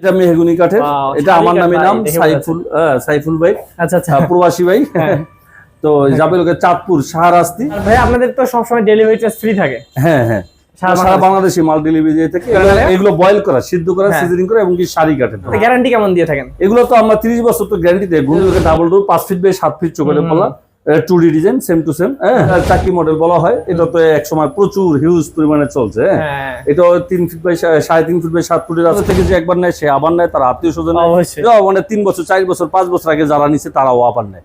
এটা মেহগুনি কাঠের। এটা আমার নামে নাম সাইফুল হ্যাঁ, সাইফুল ভাই আচ্ছা আচ্ছা। প্রবাসী ভাই। হ্যাঁ। তো যাবে লোকে চাঁদপুর শাহরাস্তি। ভাই আপনাদের তো সবসময় ডেলিভারি চার্জ ফ্রি থাকে। হ্যাঁ হ্যাঁ। সারা বাংলাদেশে। মাল ডেলিভারি দিয়ে থাকে। এগুলো-? বয়েল করা সিদ্ধ করা হ্যাঁ। সিজনিং করা এবং কি শাড়ি কাঠের গ্যারান্টি কেমন দিয়ে থাকেন? এগুলো তো আমরা তিরিশ বছর তো গ্যারান্টি দেয়। ডাবল ডোর পাঁচ ফিট বাই সাত ফিট চোখে পাল্লা। Two D design same to same হ্যাঁ? চাকরি মডেল বলা হয়। এটা তো এক সময় প্রচুর হিউজ পরিমাণে চলছে হ্যাঁ? হ্যাঁ। এটা তিন ফিট বাই সাড়ে তিন ফিট বাই সাত ফুটের রাস্তা থেকে যে একবার নেয় সে আবার নেয়। তার আত্মীয় স্বজন মানে তিন বছর চার বছর পাঁচ বছর আগে যারা নিচ্ছে তারাও আবার নেয়।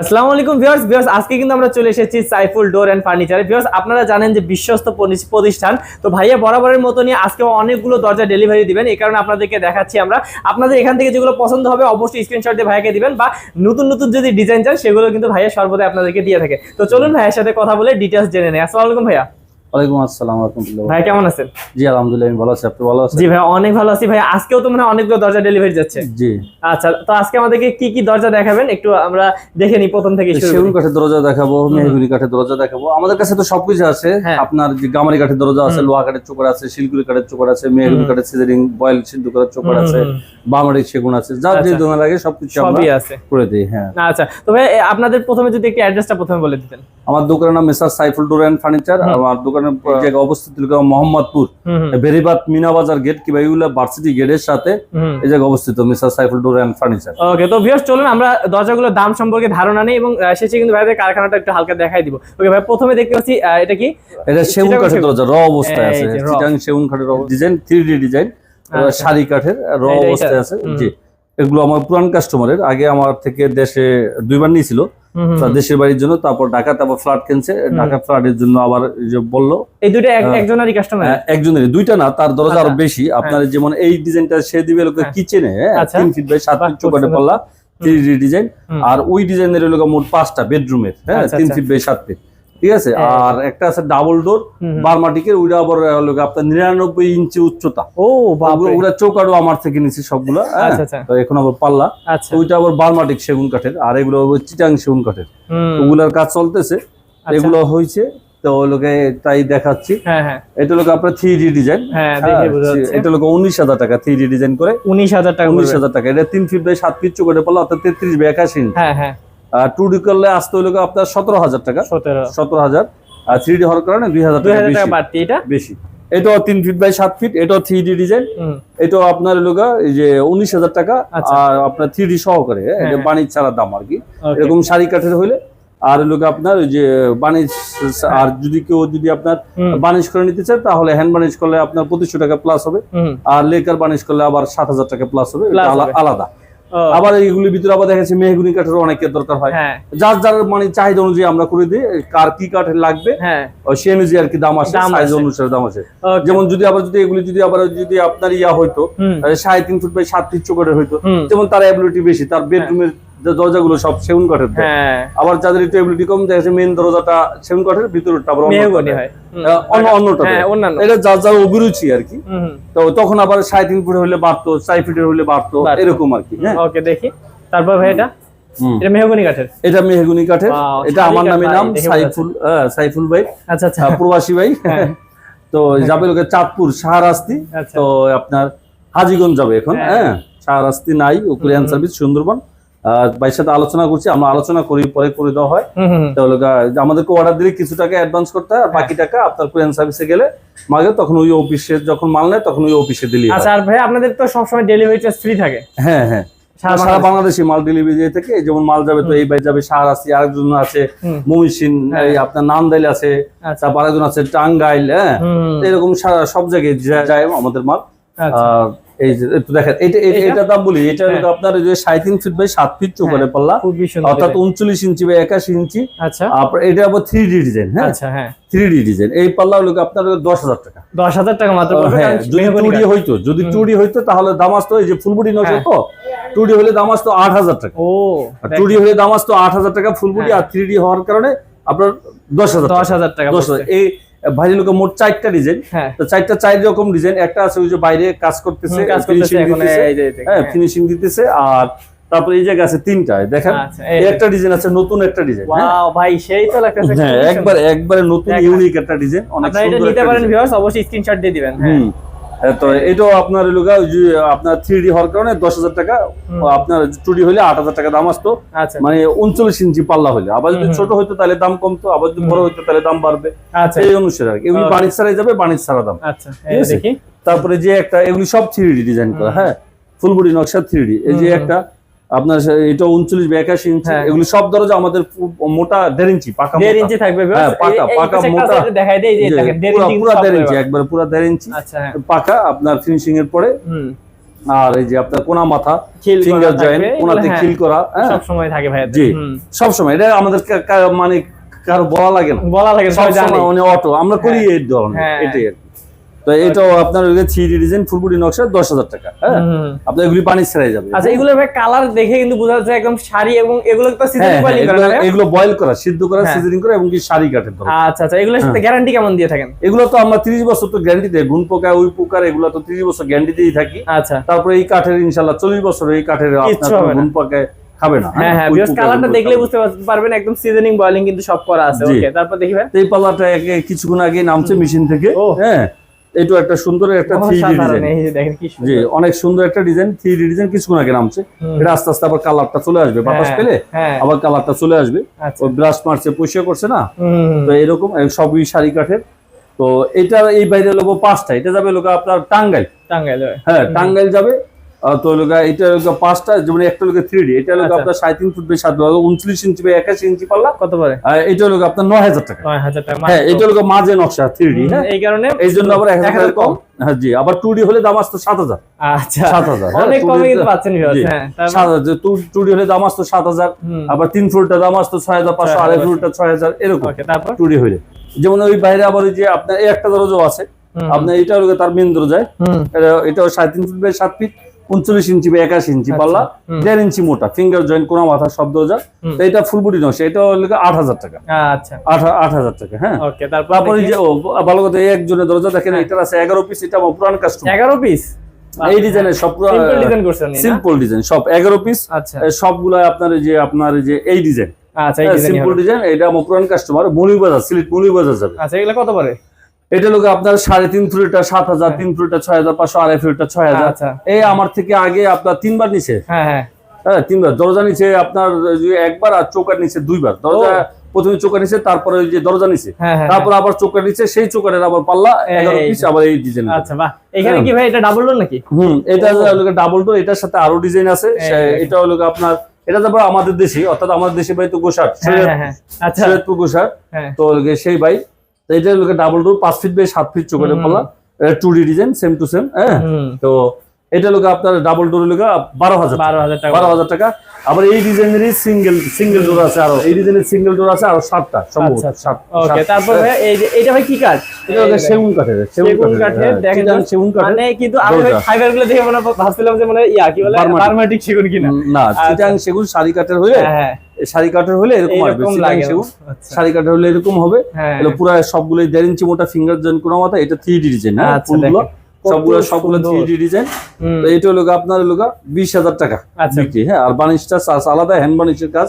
আসসালামু আলাইকুম ভিউয়ার্স ভিউয়ার্স, আজকে কিন্তু আমরা চলে এসেছি সাইফুল ডোর অ্যান্ড ফার্নিচারে। ভিউয়ার্স, আপনারা জানেন যে বিশ্বস্ত প্রতিষ্ঠান। তো ভাইয়া, বরাবরের মতো নিয়ে আজকে অনেকগুলো দরজা ডেলিভারি দিবেন। এই কারণে আপনাদেরকে দেখাচ্ছি আমরা। আপনাদের এখান থেকে যেগুলো পছন্দ হবে, অবশ্যই স্ক্রিনশট দিয়ে ভাইয়াকে দিবেন বা নতুন নতুন যদি ডিজাইন চান, সেগুলো কিন্তু ভাইয়া সর্বদাই আপনাদেরকে দিয়ে থাকে। তো চলুন ভাইয়ের সাথে কথা বলে ডিটেলস জেনে নেই। আসসালামু আলাইকুম ভাইয়া। ওয়ালাইকুম আসসালাম রহমতুল্লাহ ভাই কেমন আছেন? জি আলহামদুলিল্লাহ আমি ভালো আছি আপনি ভালো আছেন? জি ভাই অনেক ভালো আছি ভাই। আজকেও তো মানে অনেকগুলো দরজা ডেলিভারি যাচ্ছে। জি। আচ্ছা তো আজকে আমাদেরকে কি কি দরজা দেখাবেন? একটু আমরা দেখে নিই প্রথম থেকে শুরু সেগুন কাঠের দরজা দেখাবো মেহগুনি কাঠের দরজা দেখাবো। আমাদের কাছে তো সবকিছু আছে। হ্যাঁ। আপনার যে গামারি কাঠের দরজা আছে লোহা কাঠের চোকর আছে শিলগুড়ি কাঠের চোকর আছে মেহগুনি কাঠের সিজারিং বয়েল সিদ্ধ করার চোকর আছে বামারি সেগুন আছে যার যে আচ্ছা। ধরনের লাগে সবকিছু সবই আছে। করে দিই হ্যাঁ। আচ্ছা তো ভাই আপনাদের প্রথমে যদি একটু অ্যাড্রেসটা প্রথমে বলে দিতেন। আমার দোকানের নাম মেসার সাইফুল ডোর ফার্নিচার আমার জায়গা অবস্থিত মোহাম্মদপুর। হুম হুম, বেরিবাদ মিনাবাজার গেট কিংবা ইউলা ভার্সিটি গেটের সাথে এই জায়গা অবস্থিত মিসার Saiful door and furniture. Okay তো ভিউয়ার্স চলুন আমরা দরজাগুলোর দাম সম্পর্কে ধারণা নেই এবং শেষে কিন্তু ভাইদের কারখানাটা একটু হালকা দেখাই দিব। ওকে ভাই প্রথমে দেখতে পাচ্ছি এটা কি? এটা সেগুন কাঠের দরজা র অবস্থায় আছে। সেগুন কাঠের ডিজাইন থ্রি ডিজাইন। শাড়ি কাঠের র অবস্থায় আছে। জি। এগুলো আমার পুরান কাস্টমারের আগে আমার থেকে দেশে দুইবার নিয়েছিল। দেশের বাড়ির জন্য তারপর ঢাকা তারপর ফ্ল্যাট কিনছে। ঢাকা ফ্ল্যাটের জন্য আবার যে বলল এই হ্যাঁ। একজনেরই কাস্টমার আহ, একজনের দুইটা না তার দরজা আরও আচ্ছা। বেশি আপনার যেমন এই ডিজাইনটা সে দিবে লোকে হ্যাঁ। কিচেনে আচ্ছা। তিন ফিট বাই সাত ফিট চৌকাটে পাল্লা থ্রি ডিজাইন আর ওই ডিজাইনের লোক মোট পাঁচটা বেডরুমের হ্যাঁ আচ্ছা, তিন। ফিট বাই সাত ফিট ঠিক আছে? হ্যাঁ। আর একটা আছে ডাবল ডোর। বারমাটিকের ওইটা আবার আপনার নিরানব্বই ইঞ্চি উচ্চতা। ও ওগুলো- চৌকাটও আমার থেকে নিছি সবগুলো হ্যাঁ। আচ্ছা, আচ্ছা। তো এখন আবার পাল্লা। আচ্ছা। ওইটা আবার বারমাটিক সেগুন কাঠের আর এগুলো চিটাং সেগুন কাঠের। ওগুলার কাজ চলতেছে। এগুলো হয়েছে তো লোকে তাই দেখাচ্ছি। হ্যাঁ এটা লোক আপনার থ্রি ডি ডিজাইন এটা লোক উনিশ হাজার টাকা থ্রি ডি ডিজাইন করে। উনিশ হাজার টাকা উনিশ হাজার টাকা। এটা তিন ফিট বাই সাত ফিট পাল্লা অর্থাৎ তেত্রিশ বাই একাশি হ্যাঁ হ্যাঁ। টু ডি করলে আসতে হলো আপনার সতেরো হাজার টাকা। সতেরো। হাজার। আর থ্রি ডি হওয়ার কারণে দুই হাজার দুই টাকা বেশি এটা? বেশি। এটাও তিন ফিট বাই সাত ফিট এটাও থ্রি ডি ডিজাইন এটাও আপনার লোকা এই যে উনিশ হাজার টাকা। আচ্ছা। আর আপনার থ্রি ডি সহকারে হ্যাঁ, এটা হ্যাঁ। বাণিজ্য ছাড়া দাম আর কি। এরকম শাড়ি কাঠের হইলে। আর লোক আপনার ওই যে বাণিজ্য আর যদি কেউ যদি আপনার বানিশ করে নিতে চায় তাহলে হ্যান্ড বানিশ করলে আপনার পঁচিশশো টাকা প্লাস হবে। আর লেকার বানিশ করলে আবার সাত হাজার টাকা প্লাস হবে। আলাদা। আবার এইগুলির ভিতরে আবার দেখা যাচ্ছে মেহগুনি কাঠের অনেকের দরকার হয়। হ্যাঁ। যার যার মানে চাহিদা অনুযায়ী আমরা করে দিই কার কি কাঠ লাগবে হ্যাঁ। সে অনুযায়ী আর কি দাম আসে সাইজ অনুসারে দাম আসে। যেমন যদি আবার যদি এগুলি যদি আবার যদি আপনার ইয়া হইতো সাড়ে তিন ফুট বাই সাত ফিট চোখের হইতো। যেমন তার অ্যাবিলিটি বেশি তার বেডরুমের দরজাগুলো সব সেগুন কাঠের হ্যাঁ। আবার যাদের একটু অ্যাবিলিটি কম দেখা যাচ্ছে মেন দরজাটা সেগুন কাঠের ভিতরটা আবার অন্য মেহগনি হয়। অন্য অন্যটা হ্যাঁ অন্যান্য। এটা যার যার অভিরুচি আর কি। হুম, হুম, তো তখন আবার সাড়ে তিন ফুট হলে বাড়তো চার ফিটের হলে বাড়তো বাড়তো। এরকম আর কি হ্যাঁ। ওকে দেখি। তারপর ভাই এটা? এটা মেহগনি কাঠের? এটা মেহগুনি কাঠের। এটা আমার নামে নাম সাইফুল সাইফুল ভাই। আচ্ছা আচ্ছা। প্রবাসী ভাই। হ্যাঁ। তো যাবে লোকে চাঁদপুর শাহরাস্তি আচ্ছা। তো আপনার হাজিগঞ্জ যাবে এখন হ্যাঁ। শাহরাস্তি নাই ও কুরিয়ান সার্ভিস সুন্দরবন। ভাইয়ের সাথে আলোচনা করছি আমরা আলোচনা করি পরে করে দেওয়া হয়। তাহলে আমাদেরকে অর্ডার দিলে কিছু টাকা অ্যাডভান্স করতে হয় আর বাকি টাকা আপনার কুরিয়ান সার্ভিসে গেলে মাগে তখন ওই অফিসে যখন মাল নেয় তখন ওই অফিসে দিলি আচ্ছা আর ভাই আপনাদের তো সবসময় ডেলিভারি চার্জ ফ্রি থাকে। হ্যাঁ হ্যাঁ। সারা সারা বাংলাদেশে। মাল ডেলিভারি দিয়ে থাকে যেমন মাল যাবে তো এই বাই যাবে শাহরাস্তি আরেকজন আছে মমিসিন হ্যাঁ। আপনার নান্দাইল আছে আচ্ছা। তারপর আরেকজন আছে টাঙ্গাইল হ্যাঁ। এরকম সারা- সব জায়গায় যায় আমাদের মাল। আচ্ছা। এই যে একটু দেখেন এটা এটা- এটা? এটা দাম বলি এটা হ্যাঁ। আপনার যে সাড়ে তিন ফিট বাই সাত ফিট চৌকারে পাল্লা। অর্থাৎ উনচল্লিশ ইঞ্চি বা একাশি ইঞ্চি। আচ্ছা। এটা আবার থ্রি ডি ডিজাইন হ্যাঁ? আচ্ছা হ্যাঁ। থ্রি ডি ডিজাইন এই পাল্লা হলো আপনার দশ হাজার টাকা। দশ হাজার টাকা মাত্র হ্যাঁ যদি টুডি হইতো যদি টুডি হইতো তাহলে দাম আসতো এই যে হ্যাঁ। তো টুডি হলে দাম আসতো আট হাজার টাকা। ও টুডি হলে দাম আসতো আট হাজার টাকা ফুলবুডি হ্যাঁ। আর থ্রি ডি হওয়ার কারণে আপনার দশ হাজার দশ হাজার টাকা দশ হাজার। এই ভারী লোকে মোট চারটা ডিজাইন হ্যাঁ। তো চারটা চার রকম ডিজাইন একটা আছে ওই যে বাইরে কাজ করতেছে যে- হ্যাঁ হ্যাঁ। ফিনিশিং দিতেছে আর তারপরে এই জায়গা আছে তিনটা দেখেন। আচ্ছা, একটা ডিজাইন আছে নতুন একটা ডিজাইন ওয়াও ভাই সেই তো লাগতেছে একবার একবারে নতুন। ইউনিক একটা ডিজাইন অনেক সুন্দর নিতে পারেন ভিউয়ার্স অবশ্যই স্ক্রিনশট দিয়ে দিবেন হ্যাঁ। তো এটাও আপনার লোক আপনার থ্রি ডি হওয়ার কারণে দশ হাজার টাকা আপনার টু ডি হলে আট হাজার টাকা দাম আসতো। আচ্ছা। মানে উনচল্লিশ ইঞ্চি পাল্লা হলে আবার যদি। ছোট হইতো তাহলে দাম কমতো আবার যদি বড় হইতো তাহলে দাম বাড়বে। আচ্ছা। এই অনুসারে আর কি। এগুলি. বাণিজ্য ছাড়াই যাবে বাণিজ্য ছাড়া দাম। আচ্ছা? তারপরে যে একটা এগুলি সব থ্রি ডি ডিজাইন করা হ্যাঁ? ফুলবুড়ি নকশা থ্রি ডি এই যে। একটা আপনার এটা উনচল্লিশ একাশি ইঞ্চি হ্যাঁ। এগুলি সব দরজা আমাদের মোটা দেড় ইঞ্চি পাকা দেড় ইঞ্চি থাকবে হ্যাঁ, পাকা- পাকা মোটা। দেখাই দেই যে যে দেড় পুরা- ইঞ্চি দেড় ইঞ্চি একবার পুরা দেড় ইঞ্চি আচ্ছা হ্যাঁ পাকা আপনার ফিনিশিং এর পরে হুম আর এই যে আপনার কোনা মাথা ফিঙ্গার জয়েন্ট কোনাতে খিল করা সব সময় থাকে ভাই জি। সব সময় এটা আমাদের মানে কারও বলা লাগে না বলা লাগে সব সময় মানে অটো আমরা করি। এই ধরনের। এটাই আর কি। তো এটাও আপনার থ্রি ডি ডিজাইন ফুলবুডি নকশা দশ হাজার টাকা হ্যাঁ? আপনার এগুলি পানি ছেড়ে যাবে। আচ্ছা এগুলো ভাই কালার দেখে কিন্তু বোঝা যাচ্ছে একদম শাড়ি এবং এগুলো তো হ্যাঁ হ্যাঁ, এগুলো- বয়েল করা সিদ্ধ করা হ্যাঁ। সিজনিং করা এবং কি শাড়ি ধরো আচ্ছা আচ্ছা এগুলোর হ্যাঁ। সাথে গ্যারান্টি কেমন দিয়ে থাকেন? এগুলো তো আমরা তিরিশ বছর তো গ্যারান্টি দেয় গুণ পোকা ওই পোকার এগুলো তো তিরিশ বছর গ্যারান্টি দিয়ে থাকি। আচ্ছা। তারপরে এই কাঠের ইনশাল্লাহ চল্লিশ বছর এই কাঠের আপনার। গুণ পোকায় খাবে না। হ্যাঁ হ্যাঁ বিকজ কালারটা দেখলে বুঝতে পার- পারবেন একদম সিজনিং বয়লিং কিন্তু সব করা আছে। ওকে তারপর দেখি ভাই। এই পাল্লাটা কিছুক্ষণ আগে নামছে মেশিন থেকে। হ্যাঁ এটা একটা সুন্দর একটা থ্রি ডিজাইন। জি অনেক সুন্দর একটা ডিজাইন থ্রি ডিজাইন কিছুক্ষণ আগে নামছে। এটা আস্তে আস্তে আবার কালারটা চলে আসবে। বাতাস হ্যাঁ, পেলে হ্যাঁ। আবার কালারটা চলে আসবে। ওই ব্রাশ মারছে পয়সা করছে না? তো এরকম সবই শাড়ি কাঠের। তো এটা এই বাইরে লোক পাঁচটা এটা যাবে লোক আপনার টাঙ্গাইল। টাঙ্গাইল হ্যাঁ। টাঙ্গাইল যাবে। তো লোক এটা লোক পাঁচটা যেমন একটা লোক থ্রি ডি এটা লোক আচ্ছা। আপনার সাড়ে তিন ফুট সাত উনত্রিশ ইঞ্চি বা একাশি ইঞ্চি পাল্লা। কত পরে আর এটা লোক আপনার নয় হাজার টাকা। নয় হাজার টাকা হ্যাঁ এটা লোক মাঝে নকশা থ্রি ডি হ্যাঁ। এই কারণে এই জন্য আবার এক এক হাজার হাজার কম। হ্যাঁ জি আবার টু ডি হলে দাম আসতো সাত হাজার। আচ্ছা সাত হাজার অনেক কমে কিন্তু পাচ্ছেন viewers, জি। তারপর- সাত হাজার টু ডি হলে দাম আসতো সাত হাজার আবার তিন ফুটটা দাম আসতো ছয় হাজার পাঁচশো আড়াই ফুটটা ছয় হাজার এরকম। ওকে টু ডি হলে যেমন ওই বাইরে আবার ওই যে আপনার একটা দরজাও আছে। আপনার এটা হলো তার মেন দরজায়। এটা- এটাও সাড়ে তিন ফুট বাই সাত ফিট উনচল্লিশ ইঞ্চি বা একাশি ইঞ্চি আচ্ছা, পাল্লা দেড় ইঞ্চি মোটা ফিঙ্গার জয়েন্ট কোনা মাথা সব দরজা এটা ফুল বডি নকশা এটা হলো আট হাজার টাকা। আচ্ছা। আট হাজার টাকা হ্যাঁ। তারপর যে ভালো কথা এই একজনের দরজা দেখেন হ্যাঁ। এটার আছে এগারো পিস এটা আমার পুরান কাস্টমার এগারো পিস এই ডিজাইনের সব সিম্পল ডিজাইন? সব এগারো পিস আচ্ছা। সবগুলা আপনার যে আপনার যে এই ডিজাইন আচ্ছা সিম্পল ডিজাইন এটা আমার পুরান কাস্টমার মৌলিবাজার সিলেট মৌলিবাজার যাবে। আচ্ছা এগুলো কত পরে এটা লোক আপনার সাড়ে তিন ফুটটা সাত হাজার তিন ফুটটা ছয় হাজার পাঁচশো আড়াই ফুটটা ছয় হাজার। আচ্ছা। এই আমার থেকে আগে আপনার তিনবার নিচে। হ্যাঁ হ্যাঁ। হ্যাঁ তিনবার। দরজা নিচে আপনার একবার আর চৌকার নিচে দুইবার। দরজা প্রথমে চৌকার নিচে তারপরে ওই যে দরজা নিচে। হ্যাঁ হ্যাঁ তারপর আবার চৌকার নিচে সেই চৌকারের আবার পাল্লা এগারো পিস আবার এই ডিজাইন আচ্ছা বাহ। এখানে হ্যাঁ। কি ভাই এটা ডাবল ডোর নাকি? হুম এটা হলো ডাবল ডোর এটার সাথে আরও ডিজাইন আছে। এটা হলো আপনার এটা তারপর আমাদের দেশি অর্থাৎ আমাদের দেশে ভাই তো হ্যাঁ হ্যাঁ হ্যাঁ। আচ্ছা। হ্যাঁ। তো সেই বাই তো এটা হলো ডাবল ডোর পাঁচ ফিট বাই সাত ফিট চোখের। পাল্লা two D design same to same হ্যাঁ? তো এটা লোক আপনার ডাবল ডোর লোক বারো হাজার বারো হাজার টাকা। বারো হাজার টাকা। আবার এই ডিজাইনেরই সিঙ্গেল সিঙ্গেল ডোর আছে আরও। এই ডিজাইনের সিঙ্গেল ডোর আছে আরও সাতটা সম্ভবত আচ্ছা, আচ্ছা। সাত- ওকে সাত- তারপর এটা ভাই কি কাজ এটা সেগুন কাঠের সেগুন কাঠের হ্যাঁ, দেখেন সেগুন কাঠের? মানে কিন্তু আমি ফাইবারগুলো দেখে মনে হয় ভাবছিলাম যে মানে ইয়া কি বলে? বার্মাটিক। বার্মাটিক সেগুন কিনা। না চিটাং সেগুন শাড়ি কাঠের হ্যাঁ হ্যাঁ। শাড়ি কাঠের হলে এরকম আচ্ছা। শাড়ি কাঠের হলে এরকম হবে। পুরো সবগুলো দেড় ইঞ্চি মোটা ফিঙ্গার জয়েন করা মাথা এটা থ্রি ডি ডিজাইন হ্যাঁ? আচ্ছা, ফুলগুলো সবগুলো সবগুলো থ্রি ডি ডিজাইন তো এটা হলো আপনার হলো বিশ হাজার টাকা আচ্ছা। বিক্রি হ্যাঁ? আর বানিশটা আলাদা হ্যান্ড বানিশের কাজ।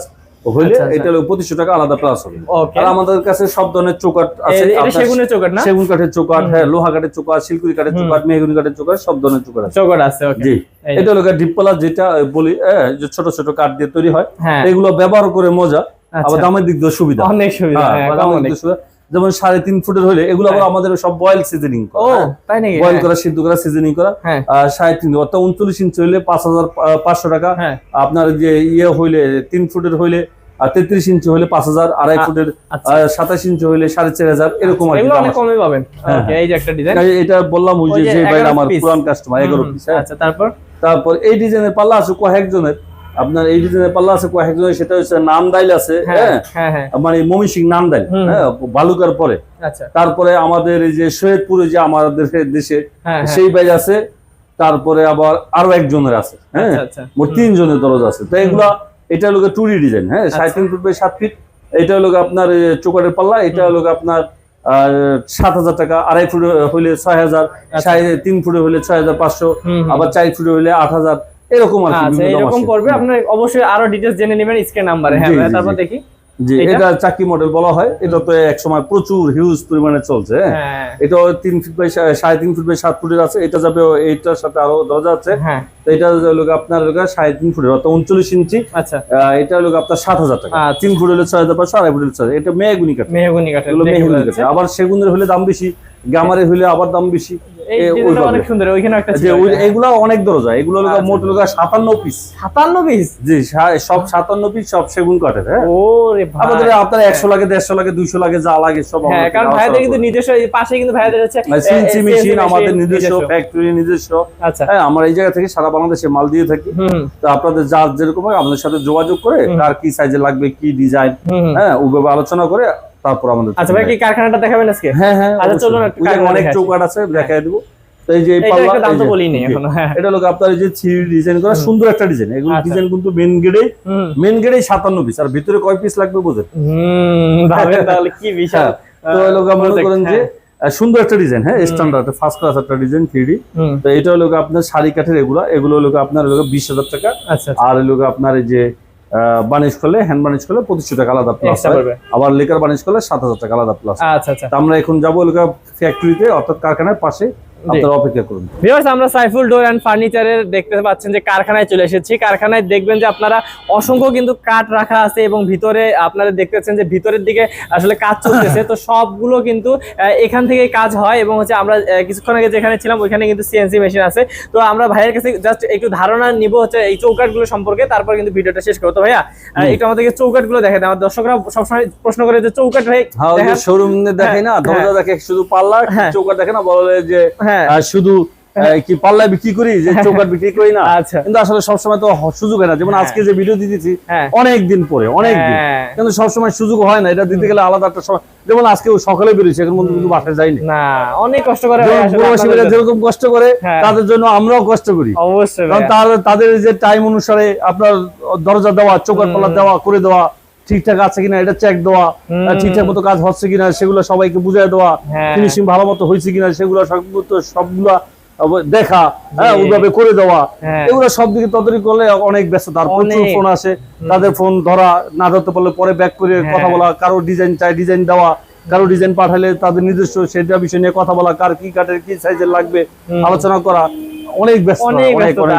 হইলে আচ্ছা, আচ্ছা। এটা হলো পঁচিশশো টাকা আলাদা প্লাস হবে। আর আমাদের কাছে সব ধরনের চৌকাট আছে সেগুনের চৌকাট না? সেগুন কাঠের চৌকাট হ্যাঁ লোহা কাঠের চৌকাট শিলকুড়ি কাঠের চৌকাট মেহগুনি কাঠের চৌকাট সব ধরনের চৌকাট আছে। চৌকাট আছে জি। এটা হলো ডিপপালা যেটা বলি যে ছোট ছোট কাঠ দিয়ে তৈরি হয়। হ্যাঁ। এগুলো ব্যবহার করে মজা আচ্ছা। আবার দামের দিক দিয়ে সুবিধা। অনেক সুবিধা হ্যাঁ, হ্যাঁ, সুবিধা। যেমন সাড়ে তিন ফুটের হলে এগুলো আবার আমাদের সব বয়েল সিজনিং বয়েল করা সিদ্ধ করা সিজনিং করা আর সাড়ে তিন অর্থাৎ উনচল্লিশ ইঞ্চি হইলে পাঁচ হাজার পাঁচশো টাকা। আপনার যে ইয়ে হইলে তিন ফুটের হইলে আর তেত্রিশ ইঞ্চি হইলে পাঁচ হাজার আড়াই ফুটের আচ্ছা। সাতাশ ইঞ্চি হইলে সাড়ে চার হাজার এরকম আর কি এগুলো দাম অনেক কমে পাবেন। হ্যাঁ, এই যে একটা ডিজাইন এটা বললাম ওই যে ভাই আমার পুরান কাস্টমার এগারো পিস আচ্ছা তারপর? তারপর এই ডিজাইনের পাল্লা আছে কয়েকজনের আপনার এই ডিজাইনের পাল্লা আছে কয়েকজনের সেটা হচ্ছে নাম দাইল আছে হ্যাঁ হ্যাঁ। হ্যাঁ হ্যাঁ। মানে মমিসিং নাম দাইল হ্যাঁ বালুকার পরে। আচ্ছা। তারপরে আমাদের এই যে সৈয়দপুরে যে আমাদের দেশে হ্যাঁ হ্যাঁ। সেই বাইরে আছে তারপরে আবার আরও একজনের আছে হ্যাঁ। আচ্ছা আচ্ছা। মোট তিনজনের দরজা আছে। তো এগুলা এটা হলো টুরি ডিজাইন হ্যাঁ? আচ্ছা। সাড়ে তিন ফুট বাই সাত ফিট এটা হলো আপনার চোকারের পাল্লা। এটা হলো আপনার আহ, সাত হাজার টাকা। আড়াই ফুট হইলে ছয় হাজার আচ্ছা। সাড়ে তিন ফুটে হইলে ছয় হাজার পাঁচশো। আবার চার ফুটে হইলে আট হাজার। এরকম আর আচ্ছা এরকম করবে। পড়বে আপনার অবশ্যই আরও ডিটেলস জেনে নেবেন স্ক্রিন নাম্বারে। হ্যাঁ তারপর দেখি। জি এটা? এটা চাকি মডেল বলা হয়। এটা তো এক সময় প্রচুর হিউজ পরিমাণে চলছে হ্যাঁ? এটা তিন ফিট বাই সাড়ে তিন ফিট বাই সাত ফুটের আছে। এটা যাবে এইটার সাথে আরও দরজা আছে। হ্যাঁ। এটা আপনার সাড়ে তিন ফুটের অর্থাৎ উনচল্লিশ ইঞ্চি। আচ্ছা। এটা আপনার সাত হাজার টাকা। আচ্ছা। তিন ফুট হলে ছয় হাজার ফুট হলে ছয় এটা মেহগুনি কাঠ মেহগুনি কাঠের। মেহগুনি কাঠ আবার সেগুনের হলে দাম বেশি। গামারে হলে আবার দাম বেশি। এগুলো অনেক দরজা। এগুলো। মোট সাতান্ন পিস সাতান্ন পিস জি সব সাতান্ন পিস সব সেগুন কাঠের আমাদের আপনার একশো লাগে দেড়শো লাগে দুইশো লাগে যা লাগে সব কারণ থেকে ভাইদের কিন্তু নিজস্ব পাশে কিন্তু ভাইদের হচ্ছে আর মেশিন আমাদের নিজস্ব ফ্যাক্টরি নিজস্ব। আচ্ছা। হ্যাঁ আমরা এই জায়গা থেকে সারা বাংলাদেশে মাল দিয়ে থাকি। তো আপনাদের যার যেরকম হয় আমাদের সাথে যোগাযোগ করে। কার কি সাইজে লাগবে কি ডিজাইন। হ্যাঁ ওইভাবে আলোচনা করে তারপর আমাদের আচ্ছা ভাই কি কারখানাটা দেখাবেন আজকে? হ্যাঁ হ্যাঁ আচ্ছা, চলুন অনেক চৌকাট আছে দেখাই দেবো। তো এই যে এই এটা পাল্লা একটা দাম তো যে- বলিনি। এখনও হ্যাঁ। এটা লোক আপনার এই যে থ্রি ডিজাইন করা সুন্দর একটা ডিজাইন এগুলো আচ্ছা। ডিজাইন কিন্তু মেন গেড়ে মেন গেড়েই সাতান্ন পিস আর ভিতরে কয় পিস লাগবে বোঝেন? হুম ভাবেন তাহলে কি বিশাল। হ্যাঁ, তো লোক মনে project, করেন যে হ্যাঁ। সুন্দর একটা ডিজাইন হ্যাঁ স্ট্যান্ডার্ড ফার্স্ট ক্লাস একটা ডিজাইন থ্রি তো এটা হলো আপনার শাড়ি কাঠের এগুলো এগুলো হলো আপনার হলো বিশ হাজার টাকা। আচ্ছা আর হলো আপনার এই যে বানিশ করলে হ্যান্ড বানিশ করলে পঁচিশশো টাকা আলাদা প্লাস আবার লেকার বানিশ করলে সাত হাজার টাকা আলাদা প্লাস আচ্ছা আচ্ছা। আমরা এখন যাব ফ্যাক্টরিতে অর্থাৎ কারখানার পাশে। আপনারা অপেক্ষা করুন। ভিউয়ার্স আমরা সাইফুল ডোর অ্যান্ড ফার্নিচারের দেখতে পাচ্ছেন যে কারখানায় চলে এসেছি। কারখানায় দেখবেন যে আপনারা অসংখ্য কিন্তু কাঠ রাখা আছে এবং ভিতরে আপনারা দেখতেছেন যে ভিতরের দিকে আসলে কাজ চলতেছে। তো সবগুলো কিন্তু এখান থেকে কাজ হয় এবং হচ্ছে আমরা কিছুক্ষণ আগে যেখানে ছিলাম ওইখানে কিন্তু সিএনসি মেশিন আছে। তো আমরা ভাইয়ের কাছে জাস্ট একটু ধারণা নিব হচ্ছে এই চৌকাটগুলো সম্পর্কে তারপর কিন্তু ভিডিওটা শেষ করব। তো ভাইয়া একটু আমাদেরকে চৌকাটগুলো দেখে আমার দর্শকরা সবসময় প্রশ্ন করে যে চৌকাট ভাই হ্যাঁ। শোরুম দেখাই না হ্যাঁ, দরজা দেখে শুধু পাল্লা হ্যাঁ। চৌকাট দেখে না বলে যে হ্যাঁ। শুধু কি পাল্লায় বিক্রি করি যে চৌকাট বিক্রি করি না? আচ্ছা। কিন্তু আসলে সবসময় তো সুযোগ হয় না। যেমন হ্যাঁ। আজকে যে ভিডিও দিতেছি হ্যাঁ। অনেক দিন পরে অনেক দিন। হ্যাঁ। কিন্তু সবসময় সুযোগ হয় না। এটা দিতে গেলে আলাদা একটা সময়। যেমন আজকে সকালে বেরিয়েছে এখন পর্যন্ত কিন্তু বাসায় না অনেক কষ্ট করে। যেরকম কষ্ট করে হ্যাঁ। তাদের জন্য আমরাও কষ্ট করি। অবশ্যই কারণ তাদের যে টাইম অনুসারে আপনার দরজা দেওয়া চৌকাট পাল্লা দেওয়া করে দেওয়া ঠিকঠাক আছে কিনা এটা চেক দেওয়া ঠিকঠাক মতো কাজ হচ্ছে কিনা সেগুলো সবাইকে বুঝিয়ে দেওয়া হ্যাঁ। ফিনিশিং ভালো মতো হয়েছে কিনা সেগুলো সব সবগুলা দেখা হ্যাঁ ওইভাবে করে দেওয়া হ্যাঁ। এগুলো সব দিকে তদারকি করলে অনেক ব্যস্ত তার প্রচুর ফোন আসে তাদের ফোন ধরা না ধরতে পারলে পরে ব্যাক করে হ্যাঁ। কথা বলা কারও ডিজাইন চাই ডিজাইন দেওয়া কারও ডিজাইন পাঠালে তাদের নিজস্ব সেটা বিষয় নিয়ে কথা বলা কার কি কাঠের কি সাইজের লাগবে আলোচনা করা অনেক ব্যস্ত অনেক।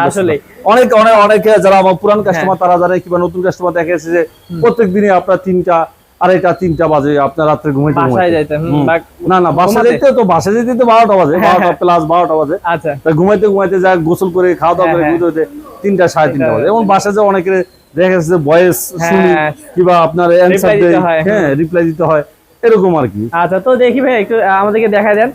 আসলে। অনেক অনেক অনেকে যারা আমার পুরান হ্যাঁ। কাস্টমার তারা জানে কিংবা নতুন কাস্টমার দেখে যে প্রত্যেক দিনই আপনার তিনটা আড়াইটা তিনটা বাজে আপনার রাত্রে। বাক- না না বাসা? যেতে তো বাসা যেতে তো বারোটা বাজে হ্যাঁ, বারোটা হ্যাঁ। প্লাস বারোটা বাজে আচ্ছা ঘুমাইতে ঘুমাইতে যা গোসল করে খাওয়া দাওয়া করে হ্যাঁ, ঘুমাইতে তিনটা সাড়ে তিনটা বাজে এবং বাসা যে অনেকের দেখা যাচ্ছে ভয়েস শুনি হ্যাঁ। কিংবা আপনার অ্যান্সার দেয় হ্যাঁ রিপ্লাই দিতে হয় এরকম আর কি আচ্ছা তো দেখি ভাই একটু আমাদেরকে দেখা দেন।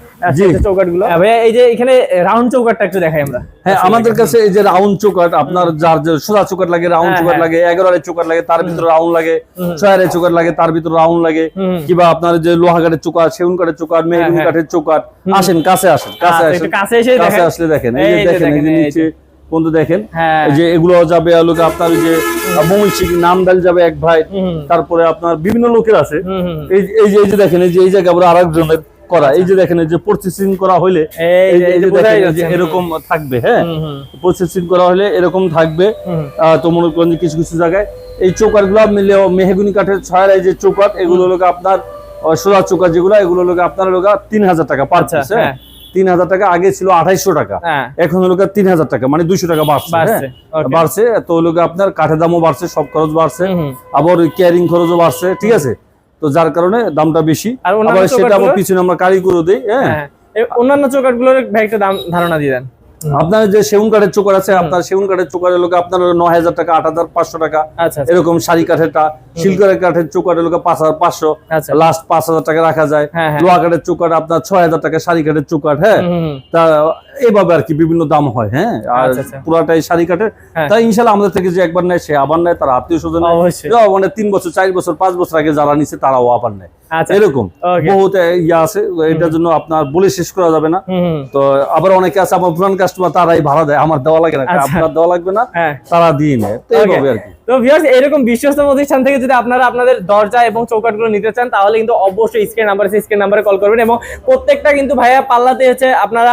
চৌকাটগুলো ভাইয়া এই যে এখানে রাউন্ড চৌকাটটা একটু দেখাই আমরা হ্যাঁ আমাদের কাছে এই যে রাউন্ড চোকাট আপনার যার যে সোজা চোকাট লাগে রাউন্ড হ্যাঁ, চোকাট হ্যাঁ। লাগে এগারো আড়াই চোকাট লাগে তার ভিতরে রাউন্ড লাগে। ছয় আড়াই চোকাট লাগে তার ভিতরে রাউন্ড লাগে। কিংবা আপনার যে লোহা কাঠের চোকাট সেগুন কাঠের চোকাট মেহগুন হ্যাঁ। কাঠের চৌকাট আসেন কাছে আসেন কাছে আচ্ছা, আসেন কাছে এসে কাছে আসলে দেখেন এই যে দেখেন এই যে নিচে বন্ধু দেখেন হ্যাঁ। যে এগুলো যাবে লোক আপনার যে মৌমিশিক নামদাল যাবে এক ভাই তারপরে আপনার বিভিন্ন লোকের আছে। এই যে- এই যে দেখেন এই যে এই জায়গা আবার আরেকজনের করা এই যে দেখেন যে প্রসেসিং করা যে এরকম থাকবে হ্যাঁ? প্রসেসিং করা হলে এরকম থাকবে। তো মনে করেন কিছু কিছু জায়গায় এই চৌকাটগুলো মিলে মেহগুনি কাঠের ছয়ের এই যে চৌকাট এগুলো লোক আপনার সোজা চৌকাট যেগুলো এগুলো লোক আপনার লোক তিন হাজার টাকা পার আচ্ছা, পিস হ্যাঁ? হ্যাঁ। তিন হাজার টাকা আগে ছিল আঠাইশো টাকা। হ্যাঁ। এখন হলো তিন হাজার টাকা মানে দুইশো টাকা বাড়ছে বাড়ছে, হ্যাঁ। বাড়ছে তো হলো আপনার কাঠের দামও বাড়ছে সব খরচ বাড়ছে। আবার ক্যারিং খরচও বাড়ছে ঠিক আছে? তো যার কারণে দামটা বেশি। আবার সেটা আবার চৌকাটগুলো? পিছনে আমরা কারিগরও দিই হ্যাঁ? হ্যাঁ। অন্যান্য চৌকাটগুলোর একটা দাম ধারণা দিয়ে দেন। আপনার যে সেগুন কাঠের চোকার আছে আপনার সেগুন কাঠের চোকারের লোক আপনার নয় হাজার টাকা আট হাজার পাঁচশো টাকা আচ্ছা আচ্ছা, এরকম শাড়ি কাঠেরটা সিল্কের কাঠের চোকারের লোক পাঁচ হাজার পাঁচশো আচ্ছা। লাস্ট পাঁচ হাজার টাকা রাখা যায়। হ্যাঁ হ্যাঁ। লোহা কাঠের চোকার আপনার ছয় হাজার টাকা শাড়ি কাঠের চোকার হ্যাঁ? তা এইভাবে আর কি বিভিন্ন দাম হয় হ্যাঁ? আর আচ্ছা, আচ্ছা। পুরাটাই শাড়ি কাঠের। হ্যাঁ। তাই ইনশাল্লাহ আমাদের থেকে যে একবার নেয় সে আবার নেয় তার আত্মীয় স্বজন মানে তিন বছর চার বছর পাঁচ বছর আগে যারা নিছে তারাও আবার নেয়। আচ্ছা এরকম। বহুতে ইয়া আছে এটার জন্য আপনার বলে শেষ করা যাবে না। তো আবার অনেকে আছে আমার পুরান কাস্টমার তারাই ভাড়া দেয়। আমার দেওয়া লাগে না। আচ্ছা। আপনার দেওয়া লাগবে না হ্যাঁ। তারা দিয়ে নেয়। তো এইভাবে আর কি। তো ভিউয়ার্স এরকম বিশ্বস্ত প্রতিষ্ঠান থেকে যদি আপনারা আপনাদের দরজা এবং চৌকাটগুলো নিতে চান তাহলে কিন্তু অবশ্যই স্ক্রিন নাম্বার আছে স্ক্রিন নাম্বারে কল করবেন এবং প্রত্যেকটা কিন্তু ভাইয়া পাল্লাতে হচ্ছে আপনারা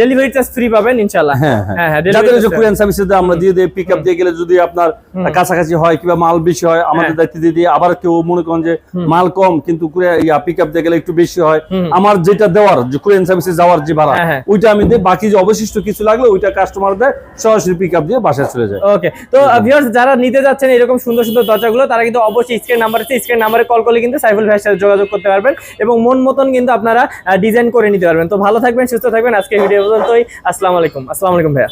ডেলিভারি চার্জ ফ্রি পাবেন ইনশাআল্লাহ। হ্যাঁ হ্যাঁ। হ্যাঁ যাদের যে কুরিয়ান সার্ভিসে আমরা দিয়ে দিই পিক আপ দিয়ে গেলে যদি আপনার কাছাকাছি হয় কিংবা মাল বেশি হয় আমাদের হ্যাঁ। দায়িত্ব দিয়ে দিই আবার কেউ মনে করেন যে মাল কম কিন্তু ইয়া পিক আপ দিয়ে গেলে একটু বেশি হয়। আমার যেটা দেওয়ার যে কুরিয়ান সার্ভিসে যাওয়ার যে ভাড়া হ্যাঁ। ওইটা আমি দিই বাকি যে অবশিষ্ট কিছু লাগলে ওইটা কাস্টমার দেয় সরাসরি পিক আপ দিয়ে বাসায় চলে যায়। ওকে তো ভিউয়ার্স যারা নিতে যাচ্ছেন এরকম সুন্দর সুন্দর দরজাগুলো, তারা কিন্তু অবশ্যই স্ক্রিন নাম্বার আছে। স্ক্রিন নাম্বারে কল করলে কিন্তু সাইফুল ভাইয়ের সাথে যোগাযোগ করতে পারবেন এবং মন মতন কিন্তু আপনারা ডিজাইন করে নিতে পারবেন। তো ভালো থাকবেন, সুস্থ থাকবেন। আজকে ভিডিও পর্যন্তই। আসসালামু আলাইকুম। আসসালামু আলাইকুম ভাইয়া।